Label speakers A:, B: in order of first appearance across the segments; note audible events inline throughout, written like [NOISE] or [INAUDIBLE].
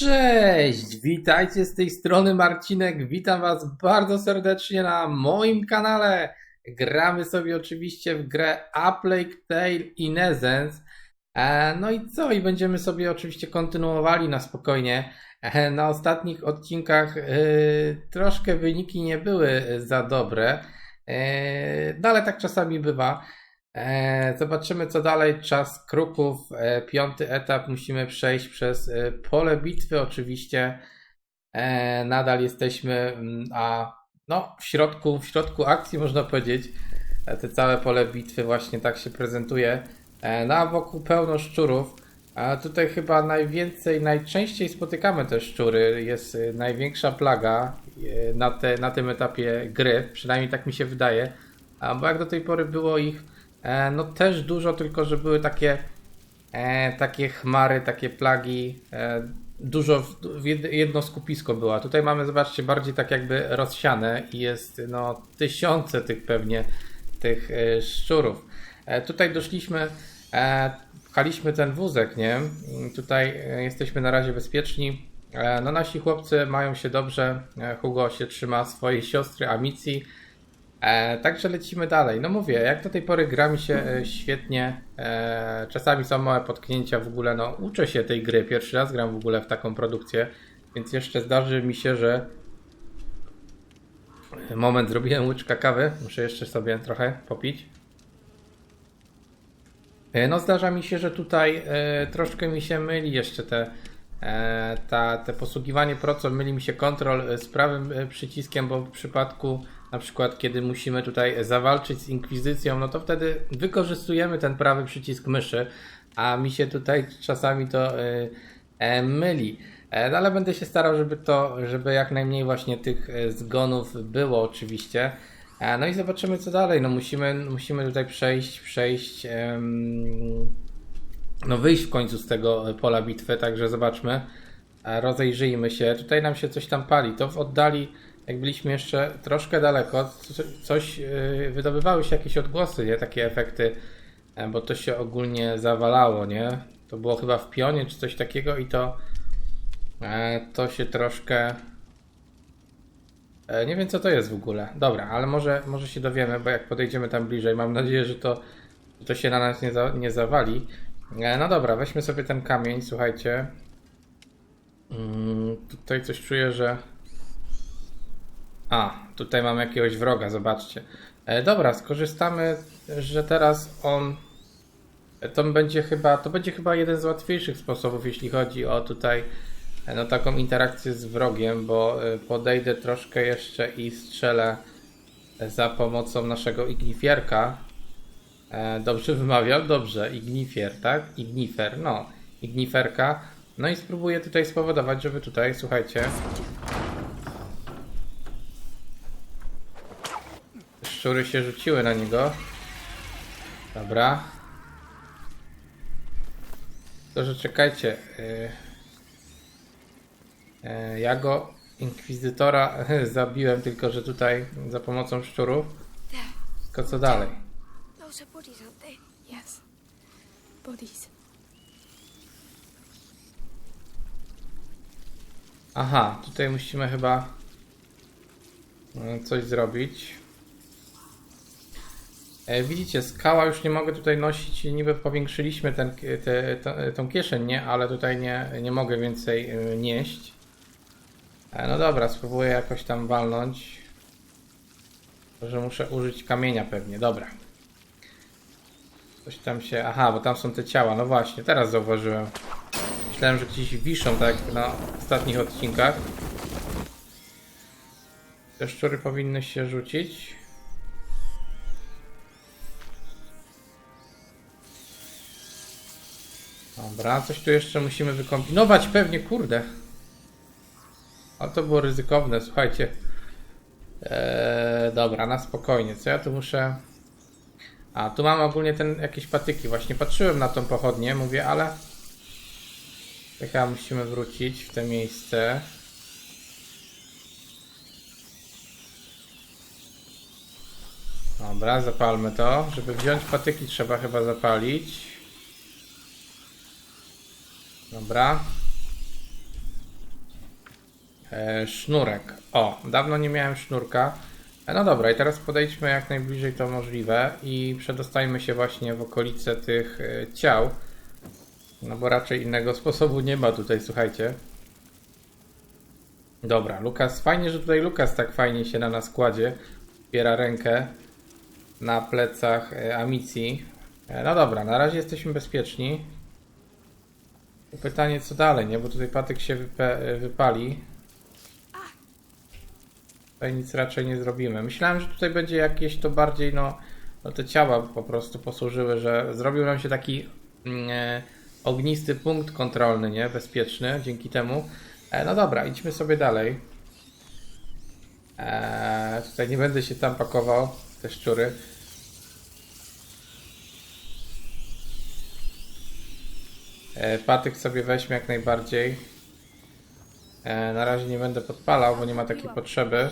A: Cześć, witajcie z tej strony Marcinek. Witam Was bardzo serdecznie na moim kanale. Gramy sobie oczywiście w grę A Plague Tale Innocence. E, No i co? I będziemy sobie oczywiście kontynuowali na spokojnie. E, Na ostatnich odcinkach e, troszkę wyniki nie były za dobre, no ale tak czasami bywa. E, Zobaczymy co dalej. Czas kruków. E, Piąty etap. Musimy przejść przez e, pole bitwy. Oczywiście nadal jesteśmy, mm, a no w środku, w środku akcji można powiedzieć. Te całe pole bitwy właśnie tak się prezentuje. E, No a wokół pełno szczurów. A tutaj chyba najwięcej, najczęściej spotykamy te szczury. Jest największa plaga na, te, na tym etapie gry. Przynajmniej tak mi się wydaje. A bo jak do tej pory było ich E, no też dużo, tylko że były takie, e, takie chmary, takie plagi. E, dużo, w, w jed- jedno skupisko było. A tutaj mamy, zobaczcie, bardziej tak jakby rozsiane i jest no tysiące tych pewnie tych e, szczurów. E, tutaj doszliśmy, e, pchaliśmy ten wózek, nie? I Tutaj e, jesteśmy na razie bezpieczni. E, no nasi chłopcy mają się dobrze. E, Hugo się trzyma swojej siostry Amici. E, także lecimy dalej. No mówię, jak do tej pory gra mi się e, świetnie. E, czasami są małe potknięcia w ogóle. No, uczę się tej gry. Pierwszy raz gram w ogóle w taką produkcję, więc jeszcze zdarzy mi się, że. Moment, zrobiłem łyczka kawy. Muszę jeszcze sobie trochę popić. E, No, zdarza mi się, że tutaj e, troszkę mi się myli jeszcze te, e, ta, te posługiwanie procą, myli mi się kontrol z prawym przyciskiem, bo w przypadku na przykład kiedy musimy tutaj zawalczyć z inkwizycją, no to wtedy wykorzystujemy ten prawy przycisk myszy, a mi się tutaj czasami to e, e, myli. E, no, ale będę się starał, żeby to, żeby jak najmniej właśnie tych zgonów było oczywiście. No i zobaczymy co dalej. No musimy, musimy tutaj przejść, przejść, no wyjść w końcu z tego pola bitwy, także zobaczmy. Rozejrzyjmy się. Tutaj nam się coś tam pali. To w oddali, jak byliśmy jeszcze troszkę daleko, co- coś yy, wydobywały się jakieś odgłosy, nie? Takie efekty, e, bo to się ogólnie zawalało, nie? To było chyba w pionie czy coś takiego i to e, to się troszkę E, Nie wiem co to jest w ogóle. Dobra, ale może, może się dowiemy, bo jak podejdziemy tam bliżej, mam nadzieję, że to, to się na nas nie, za, nie zawali. No dobra, weźmy sobie ten kamień, słuchajcie. Mm, tutaj coś czuję, że. A, tutaj mamy jakiegoś wroga, zobaczcie. E, dobra, skorzystamy, że teraz on. e, To będzie chyba, to będzie chyba jeden z łatwiejszych sposobów, jeśli chodzi o tutaj e, no, taką interakcję z wrogiem, bo e, podejdę troszkę jeszcze i strzelę za pomocą naszego ignifierka. E, Dobrze [LAUGHS] wymawiam? Dobrze, ignifier, tak? Ignifer, no, igniferka. No i spróbuję tutaj spowodować, żeby tutaj, słuchajcie. Szczury się rzuciły na niego. Dobra. To, że czekajcie. y, e, Ja go, inkwizytora, [LAUGHS] zabiłem, tylko że tutaj za pomocą szczurów. Tylko co dalej? Aha, tutaj musimy chyba e, coś zrobić. E, Widzicie, skała już nie mogę tutaj nosić. Niby powiększyliśmy ten, te, te, tą kieszeń, nie? Ale tutaj nie, nie mogę więcej e, nieść. E, No dobra, spróbuję jakoś tam walnąć. Że muszę użyć kamienia pewnie. Dobra. Coś tam się. Aha, bo tam są te ciała. No właśnie, teraz zauważyłem. Myślałem, że gdzieś wiszą, tak jak na ostatnich odcinkach. Te szczury powinny się rzucić. Dobra, coś tu jeszcze musimy wykombinować, pewnie, kurde. Ale to było ryzykowne, słuchajcie. Eee, dobra, na spokojnie. Co ja tu muszę. A, tu mam ogólnie ten jakieś patyki. Właśnie patrzyłem na tą pochodnię, mówię, ale. Chyba musimy wrócić w to miejsce. Dobra, zapalmy to. Żeby wziąć patyki trzeba chyba zapalić. Dobra. e, sznurek. O, dawno nie miałem sznurka. E, no dobra, i teraz podejdźmy jak najbliżej to możliwe i przedostajmy się właśnie w okolice tych e, ciał. No bo raczej innego sposobu nie ma tutaj, słuchajcie. Dobra, Lukas, fajnie, że tutaj Lukas tak fajnie się na nas kładzie. Biera rękę na plecach e, Amici. E, No dobra, na razie jesteśmy bezpieczni. Pytanie co dalej, nie? Bo tutaj patyk się wypali. Tutaj nic raczej nie zrobimy. Myślałem, że tutaj będzie jakieś to bardziej, no, no te ciała po prostu posłużyły, że zrobił nam się taki mm, e, ognisty punkt kontrolny, nie? Bezpieczny dzięki temu. E, no dobra, idźmy sobie dalej. E, tutaj nie będę się tam pakował, te szczury. Patyk sobie weźmie jak najbardziej. E, na razie nie będę podpalał, bo nie ma takiej potrzeby.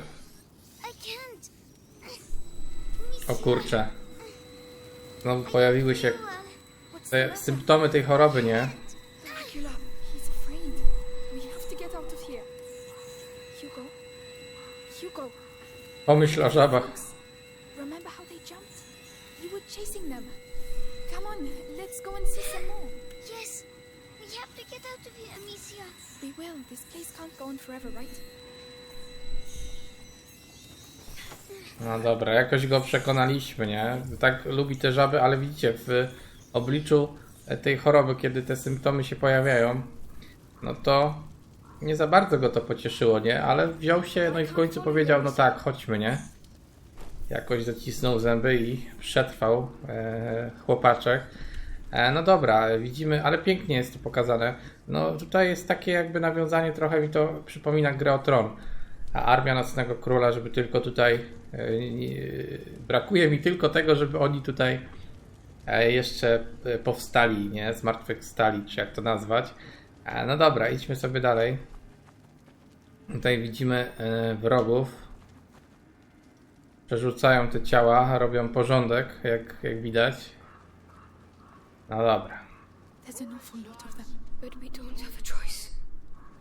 A: O kurczę. Znowu pojawiły się te symptomy tej choroby, nie? Pomyśl o żabach.
B: remember how they jumped? You were chasing them. Come on, let's go and see some more.
C: Get out of here, Amicia.
B: We will. This place can't go on forever, right?
A: No dobra, jakoś go przekonaliśmy, nie? Tak lubi te żaby, ale widzicie, w obliczu tej choroby, kiedy te symptomy się pojawiają, no to nie za bardzo go to pocieszyło, nie? Ale wziął się, no i w końcu powiedział, no tak, chodźmy, nie? Jakoś zacisnął zęby i przetrwał e, chłopaczek. E, no dobra, widzimy, ale pięknie jest to pokazane. No tutaj jest takie jakby nawiązanie, trochę mi to przypomina grę o Tron. A armia Nocnego Króla, żeby tylko tutaj. e, brakuje mi tylko tego, żeby oni tutaj e, jeszcze powstali, nie? Zmartwychwstali, czy jak to nazwać. No dobra, idźmy sobie dalej. Tutaj widzimy wrogów. Przerzucają te ciała, robią porządek, jak, jak widać. No dobra.
B: There's an awful lot of them.
C: But we don't have a choice.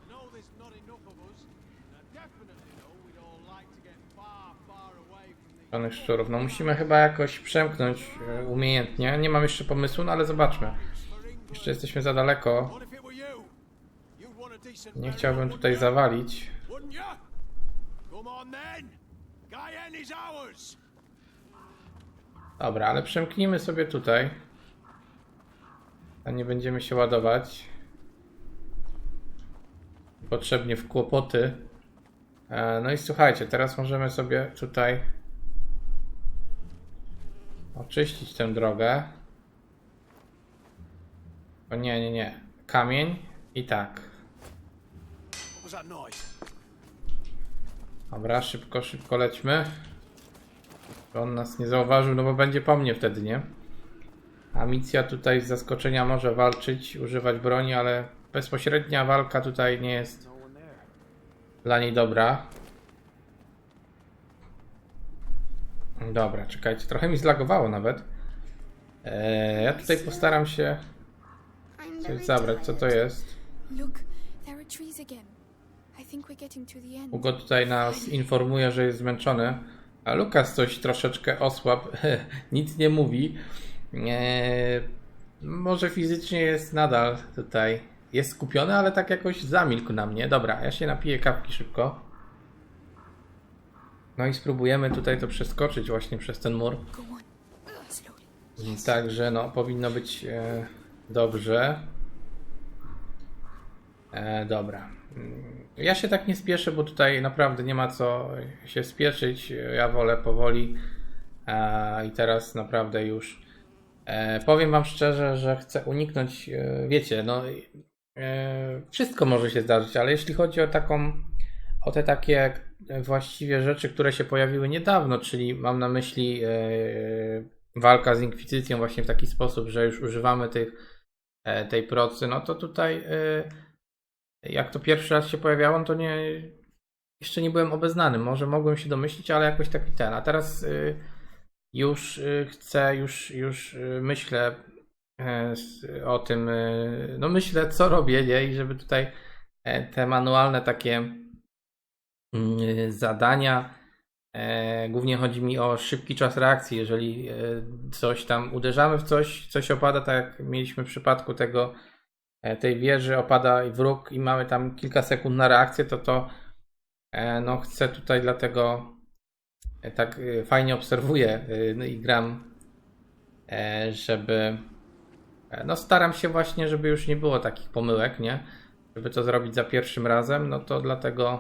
D: know there's not enough of us, and I definitely know we'd all like to get far, far away from the.
A: Czerwonych szczurów. No musimy chyba jakoś przemknąć e, umiejętnie. Nie mam jeszcze pomysłu, no ale zobaczmy. Jeszcze jesteśmy za daleko.
D: What if it were you? You'd want a decent
A: Nie chciałbym
D: wouldn't
A: tutaj
D: you?
A: zawalić.
D: Wouldn't you? Come on then. Guyenne is ours.
A: Dobra, ale przemknijmy sobie tutaj. A nie będziemy się ładować. Potrzebnie w kłopoty. E, No i słuchajcie, teraz możemy sobie tutaj oczyścić tę drogę. O nie, nie, nie. Kamień i tak. Dobra, szybko, szybko lećmy. On nas nie zauważył, no bo będzie po mnie wtedy, nie? Amicja tutaj z zaskoczenia może walczyć, używać broni, ale bezpośrednia walka tutaj nie jest dla niej dobra. Dobra, czekajcie, trochę mi zlagowało nawet. Eee, ja tutaj postaram się coś zabrać. Co to jest? Hugo tutaj nas informuje, że jest zmęczony, a Lukas coś troszeczkę osłabł, [LAUGHS] nic nie mówi. Eee, może fizycznie jest nadal tutaj, jest skupiony, ale tak jakoś zamilkł na mnie. Dobra, ja się napiję kawki szybko. No i spróbujemy tutaj to przeskoczyć właśnie przez ten mur. Także no, powinno być e, dobrze. E, dobra. Ja się tak nie spieszę, bo tutaj naprawdę nie ma co się spieszyć. Ja wolę powoli. E, I teraz naprawdę już e, powiem Wam szczerze, że chcę uniknąć, e, wiecie, no e, wszystko może się zdarzyć, ale jeśli chodzi o taką, o te takie właściwie rzeczy, które się pojawiły niedawno, czyli mam na myśli e, walka z Inkwizycją właśnie w taki sposób, że już używamy tych, e, tej procy, no to tutaj e, jak to pierwszy raz się pojawiało, to nie, jeszcze nie byłem obeznany. Może mogłem się domyślić, ale jakoś taki ten. A teraz już y, chcę, już, już y, myślę s- o tym, y, no myślę co robię, nie? I żeby tutaj e, te manualne takie mm, zadania. E, Głównie chodzi mi o szybki czas reakcji. Jeżeli e, coś tam uderzamy w coś, coś opada, tak jak mieliśmy w przypadku tego e, tej wieży, opada i wróg i mamy tam kilka sekund na reakcję, to to e, no chcę tutaj dlatego e, tak e, fajnie obserwuję e, no i gram, e, żeby e, no staram się właśnie, żeby już nie było takich pomyłek, nie? Żeby to zrobić za pierwszym razem, no to dlatego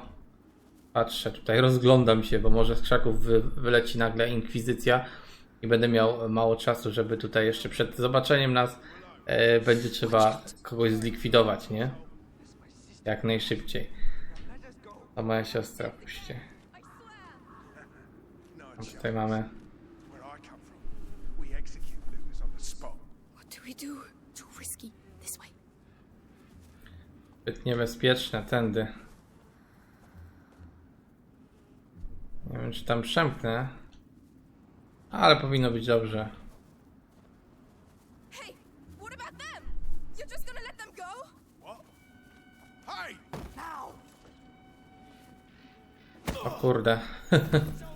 A: patrzę tutaj, [LAUGHS] rozglądam się, bo może z krzaków wy, wyleci nagle inkwizycja i będę miał mało czasu, żeby tutaj jeszcze przed zobaczeniem nas e, będzie trzeba kogoś zlikwidować, nie? Jak najszybciej. To moja siostra, puśćcie. Tutaj mamy. Zbyt niebezpieczne, tędy. Nie wiem, czy tam przemknę. Ale powinno być dobrze.
B: Hey, what [LAUGHS]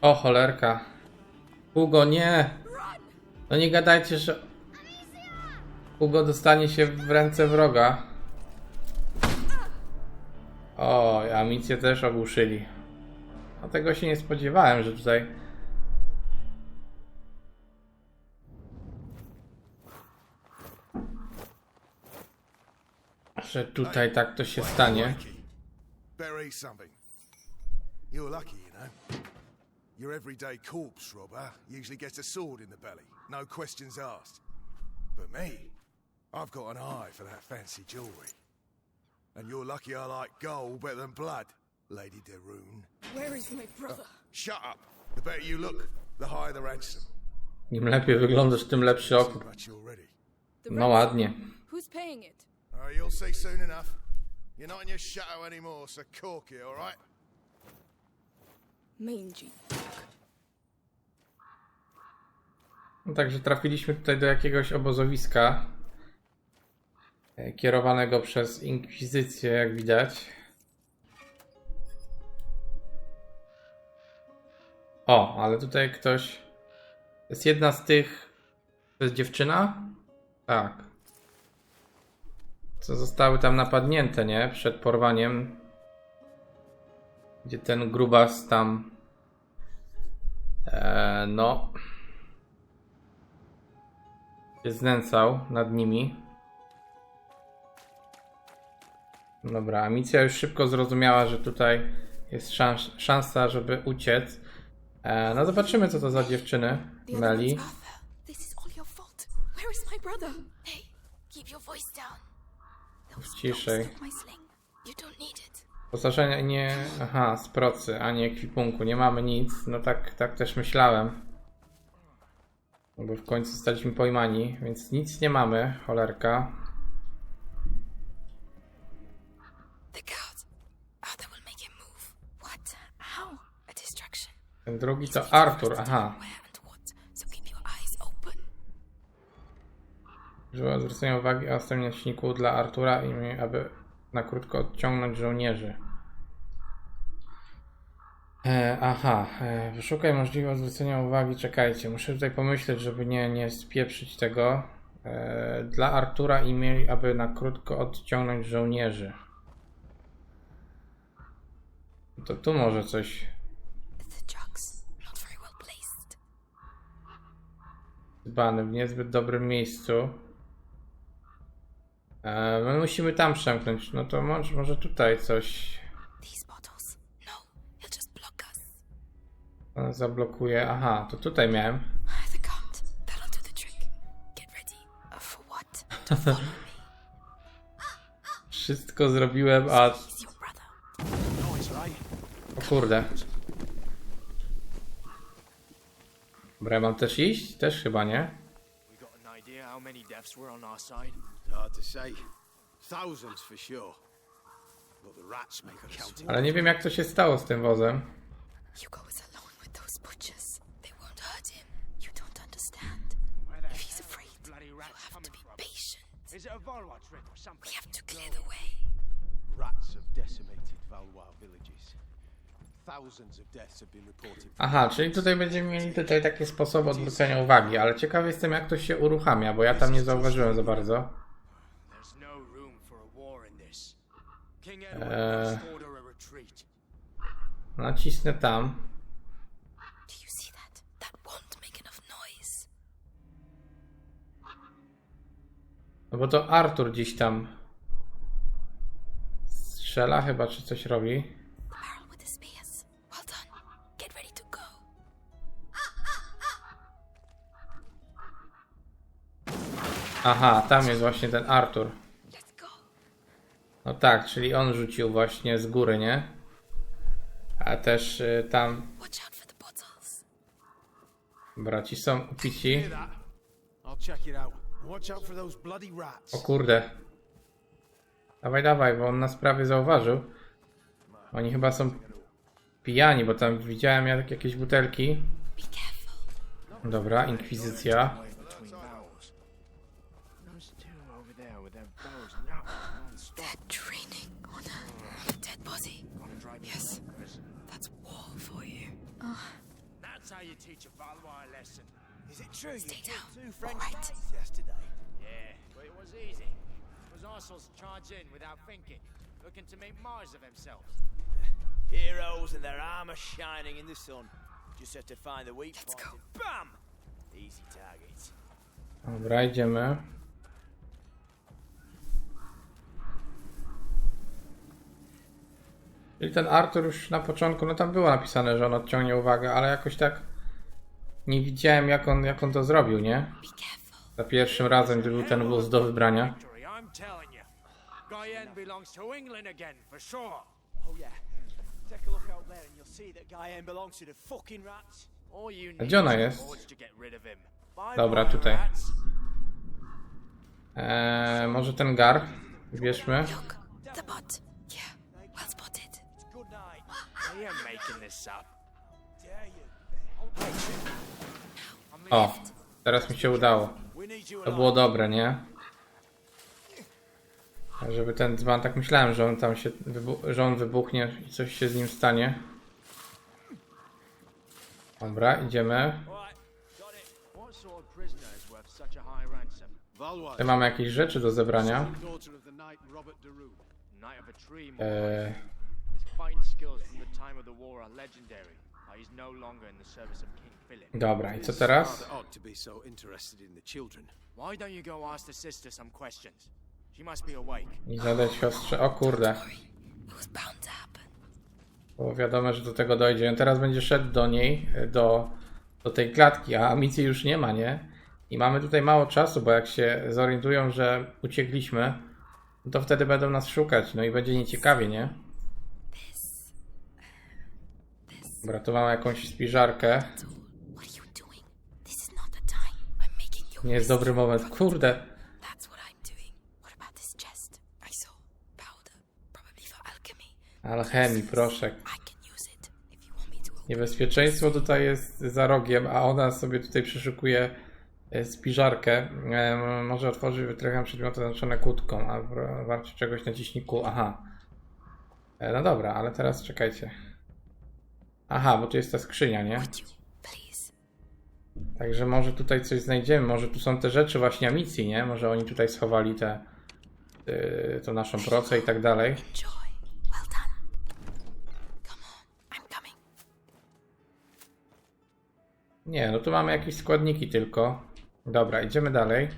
A: O cholerka. Hugo, nie! No nie gadajcie, że Hugo dostanie się w ręce wroga. O, amunicję też ogłuszyli. A tego się nie spodziewałem, że tutaj... Że tutaj tak to się stanie.
E: Your everyday corpse robber usually gets a sword in the belly, no questions asked. But me, I've got an eye for that fancy jewellery. And you're lucky I like gold better than blood, Lady Deroon.
B: Where is my brother?
E: Shut up. The better you look, the higher the ransom.
A: Im lepiej wyglądasz, tym lepszy
E: So
A: okup.
E: much already.
B: The
A: No
B: ransom.
A: ładnie.
B: Who's paying it?
E: Uh, you'll see soon enough. You're not in your shadow anymore, so cork it, all right?
B: Mangy.
A: No, także trafiliśmy tutaj do jakiegoś obozowiska e, kierowanego przez inkwizycję, jak widać. O, ale tutaj ktoś. To jest jedna z tych. To jest dziewczyna? Tak. Co zostały tam napadnięte, nie? Przed porwaniem. Gdzie ten grubas tam. E, no się znęcał nad nimi. Dobra, Amicia już szybko zrozumiała, że tutaj jest szans szansa, żeby uciec. E, no zobaczymy, co to za dziewczyny. Meli. Ciszej.
B: dogs took my sling. You don't
A: Postarzenia nie... Aha, z procy, ani ekwipunku. Nie mamy nic. No tak, tak też myślałem. No bo w końcu zostaliśmy pojmani, więc nic nie mamy. Cholerka.
B: Arthur? A distraction.
A: Ten drugi to
B: to
A: Aha. Użyła zwrócenia uwagi o następniku dla Artura, i aby na krótko odciągnąć żołnierzy. E, aha, e, wyszukaj możliwość zwrócenia uwagi. Czekajcie, muszę tutaj pomyśleć, żeby nie, nie spieprzyć tego. E, dla Artura i mieli, aby na krótko odciągnąć żołnierzy. To tu może coś. Dzbany w niezbyt dobrym miejscu. E, my musimy tam przemknąć. No to może, może tutaj coś
B: bottles. No,
A: e, zablokuje. Aha, to tutaj miałem.
B: Uh. [LAUGHS]
A: Wszystko zrobiłem, a... O kurde. Dobra, ja mam też iść? Też chyba nie.
D: Hard to say. Thousands for sure. But the rats make a.
A: Ale nie wiem jak to się stało z tym wozem.
B: Hugo is alone with those butchers. They won't hurt him. You don't understand.
F: Where the
B: If he's
F: hell are
B: afraid,
F: these bloody
B: you
F: rats
B: have
F: coming
B: to be
F: from?
B: patient.
F: Is it a Volwa trick or something?
B: We have to clear the way.
D: Rats have decimated Valois villages. Thousands of deaths have been reported.
A: Aha, czyli tutaj będziemy mieli tutaj takie sposoby odwrócenia uwagi, ale ciekawy jestem jak to się uruchamia, bo ja tam nie zauważyłem za bardzo.
F: No room for a war in this. King Edward must order a retreat.
A: Nacisnę tam.
B: Do you see that? That won't make enough noise.
A: No bo to Artur gdzieś tam strzela chyba, czy coś robi.
B: The barrel with the spears. Well done. Get ready to go.
A: Aha, tam jest właśnie ten Artur. No tak, czyli on rzucił właśnie z góry, nie? A też y, tam braci są upici. O kurde. Dawaj, dawaj, bo on nas prawie zauważył. Oni chyba są pijani, bo tam widziałem ja jakieś butelki. Dobra, inkwizycja.
B: Stay down.
G: two French
B: All right.
G: yesterday?
F: Yeah, but it was easy. Because Arsenal's charge in without thinking, looking to make Mars of themselves.
G: Heroes and their armor shining in the sun. Just have to find the weak
B: Let's
G: point.
B: go.
G: Bam! Easy targets.
A: Dobra, idziemy. Czyli ten Artur już na początku, no tam było napisane, że on odciągnie uwagę, ale jakoś tak nie widziałem jak on, jak on to zrobił, nie? Za pierwszym razem, gdy był ten wóz do wybrania.
F: Victory, I'm telling you. Guyenne belongs to England again, for sure.
G: Oh yeah. Take a look out there and you'll see that Guyenne belongs to the fucking rats.
F: All you
A: A
F: need
A: gdzie ona jest? Dobra, tutaj. Eee, może ten gar? Bierzmy.
B: Look, the bot. Yeah, well spotted.
G: Good night.
F: I am making this up.
G: Dare you?
A: O, teraz mi się udało. To było dobre, nie? Żeby ten dzban, tak myślałem, że on tam się, że on wybuchnie i coś się z nim stanie. Dobra, idziemy. Tutaj mamy jakieś rzeczy do zebrania. Eee,
F: No
A: dobra, i co teraz?
D: rather odd to be so interested in the children.
F: Why don't you go ask the sister some questions? She must be awake.
A: I zadać siostrze. O kurde, było wiadomo, że do tego dojdzie. On teraz będzie szedł do niej, do, do tej klatki, a amunicji już nie ma, nie? I mamy tutaj mało czasu, bo jak się zorientują, że uciekliśmy, no to wtedy będą nas szukać, no i będzie nieciekawie, nie?
B: This. This.
A: Dobra, tu mamy jakąś spiżarkę.
B: tool. What are you doing? This is not the time. I'm making you.
A: Nie jest dobry moment. Kurde. Alchemii,
B: open
A: Niebezpieczeństwo tutaj jest za rogiem, a ona sobie tutaj przeszukuje e, spiżarkę. E, Może otworzyć wytrychem przedmioty oznaczone kłódką, a warcie czegoś naciśnij kół. Aha. E, No dobra, ale teraz czekajcie. Aha, bo tu jest ta skrzynia, nie? Także może tutaj coś znajdziemy. Może tu są te rzeczy właśnie amicji, nie? Może oni tutaj schowali tę yy, tą naszą procę i tak dalej. Nie, no tu mamy jakieś składniki tylko. Dobra, idziemy dalej.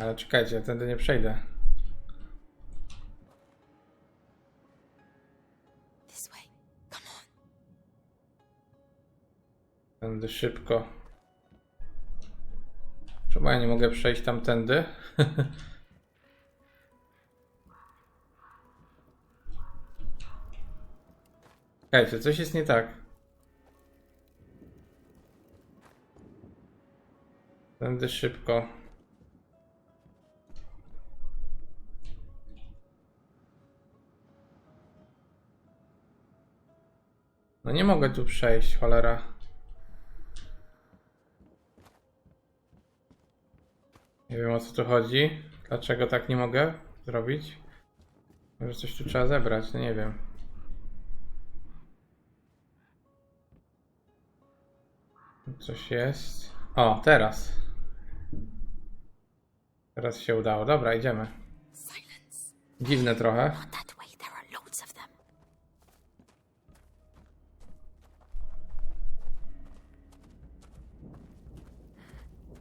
A: Ale czekajcie, ja tędy nie przejdę. Tędy szybko. Czemu ja nie mogę przejść tamtędy? [LAUGHS] Czekajcie, coś jest nie tak. Tędy szybko. No nie mogę tu przejść, cholera. Nie wiem o co tu chodzi. Dlaczego tak nie mogę zrobić? Może coś tu trzeba zebrać, no nie wiem. Coś jest. O, teraz. Teraz się udało. Dobra, idziemy. Dziwne trochę.
B: That way, there are loads of them.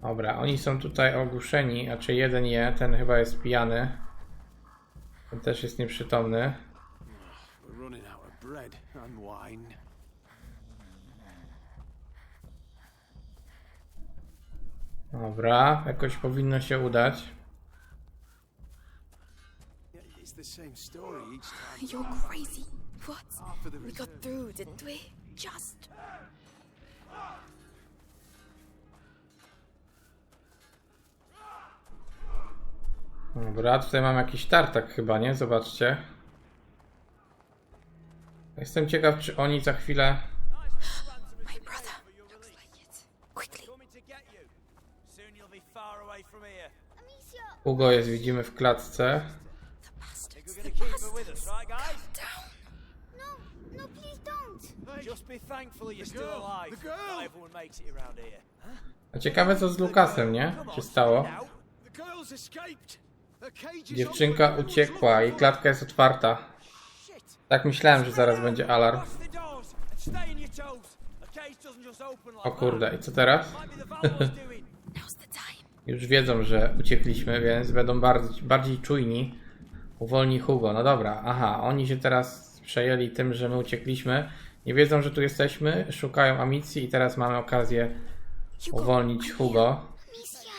A: Dobra, oni są tutaj ogłuszeni, a czy jeden je, ten chyba jest pijany. Ten też jest nieprzytomny. Dobra, jakoś powinno się udać.
G: Yeah, It's the same story each time.
B: You're crazy. What?
G: for the
B: We got through, didn't we? Just.
A: Dobra, tutaj mam jakiś tartak chyba, nie? Zobaczcie. Jestem ciekaw, czy oni za chwilę... Hugo jest, widzimy, w klatce.
C: No, no.
A: A ciekawe, co z Lukasem, nie? Się stało.
D: Girl's escaped!
A: Dziewczynka uciekła i klatka jest otwarta. Tak myślałem, że zaraz będzie alarm. O kurde, i co teraz? [LAUGHS] Już wiedzą, że uciekliśmy, więc będą bardziej, bardziej czujni. Uwolni Hugo. No dobra, aha, oni się teraz przejęli tym, że my uciekliśmy. Nie wiedzą, że tu jesteśmy, szukają amunicji i teraz mamy okazję
B: Hugo.
A: uwolnić Hugo.
C: Amicia!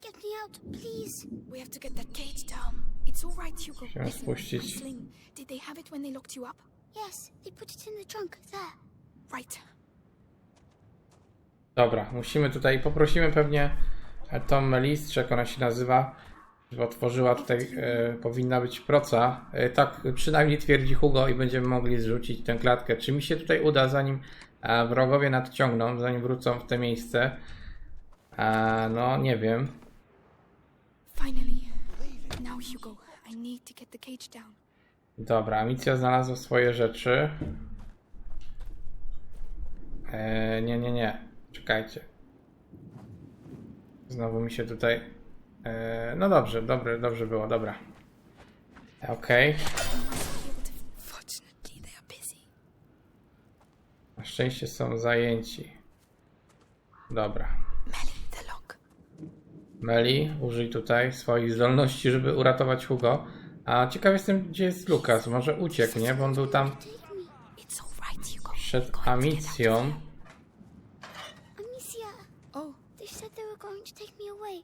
C: Get me out, please.
B: We have to get that cage down. It's all right, Hugo.
A: Musimy
B: Listen,
A: spuścić.
B: sling. Did they have it when they locked you up?
C: Yes, they put it in the trunk, there.
B: Right.
A: Dobra, musimy tutaj, poprosimy pewnie tą Melis, czy jak ona się nazywa, żeby otworzyła tutaj, e, powinna być proca. E, tak przynajmniej twierdzi Hugo i będziemy mogli zrzucić tę klatkę. Czy mi się tutaj uda, zanim e, wrogowie nadciągną, zanim wrócą w te miejsce? E, no, nie wiem.
B: Finally. Now, Hugo, I need to get the cage down.
A: Dobra, Amicia znalazła swoje rzeczy. E, nie, nie, nie. Czekajcie. Znowu mi się tutaj. E, no dobrze, dobrze, dobrze było, dobra. Okej. Na szczęście są zajęci. Dobra. Meli, użyj tutaj swoich zdolności, żeby uratować Hugo. A ciekaw jestem, gdzie jest Lukas. Może uciekł, nie? Bo on był tam przed Amicją.
B: here.
C: Amicia! They said they were going to take me away,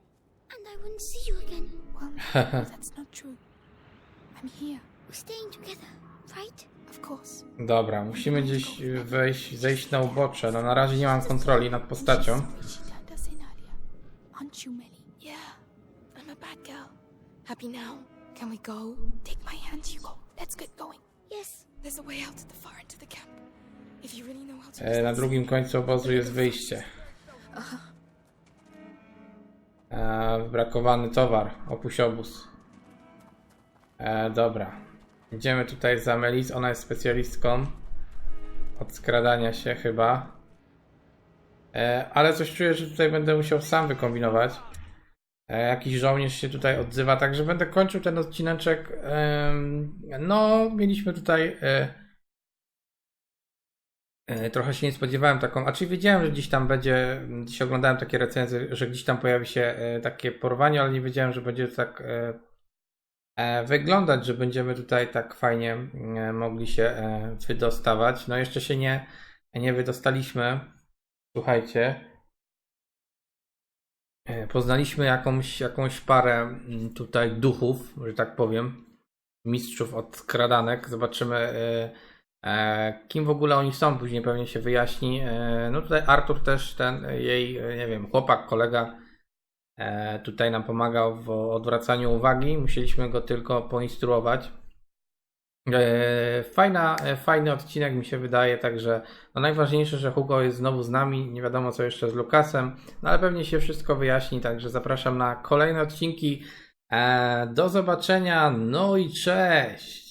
C: and I wouldn't see you again.
B: well, [LAUGHS] that's not true. I'm here,
C: We're staying together, right?
B: of course.
A: Dobra, musimy gdzieś wejść, zejść na ubocze. No na razie nie mam kontroli nad postacią.
B: Happy now? Can we go? Take my hand, Hugo. Let's get going.
C: Yes.
B: There's a way out at the far end of the camp. If you really know how to
A: E, na drugim końcu obozu jest wyjście. E, brakowany towar. Opuść obóz. E, dobra. Idziemy tutaj za Melis. Ona jest specjalistką od skradania się chyba. E, ale coś czuję, że tutaj będę musiał sam wykombinować. E, jakiś żołnierz się tutaj odzywa, także będę kończył ten odcineczek. No, mieliśmy tutaj... E, E, Trochę się nie spodziewałem taką, a czy wiedziałem, że gdzieś tam będzie, gdzieś oglądałem takie recenzje, że gdzieś tam pojawi się takie porwanie, ale nie wiedziałem, że będzie tak wyglądać, że będziemy tutaj tak fajnie mogli się wydostawać. No jeszcze się nie, nie wydostaliśmy. Słuchajcie. E, Poznaliśmy jakąś, jakąś parę mm, tutaj duchów, że tak powiem, mistrzów od skradanek. Zobaczymy, e, e, kim w ogóle oni są, później pewnie się wyjaśni. No tutaj Artur też, ten jej, nie wiem, chłopak, kolega, tutaj nam pomagał w odwracaniu uwagi. Musieliśmy go tylko poinstruować. E, Fajna, e, fajny odcinek mi się wydaje, także no najważniejsze, że Hugo jest znowu z nami, nie wiadomo co jeszcze z Lukasem, no ale pewnie się wszystko wyjaśni, także zapraszam na kolejne odcinki. E, Do zobaczenia, no i cześć!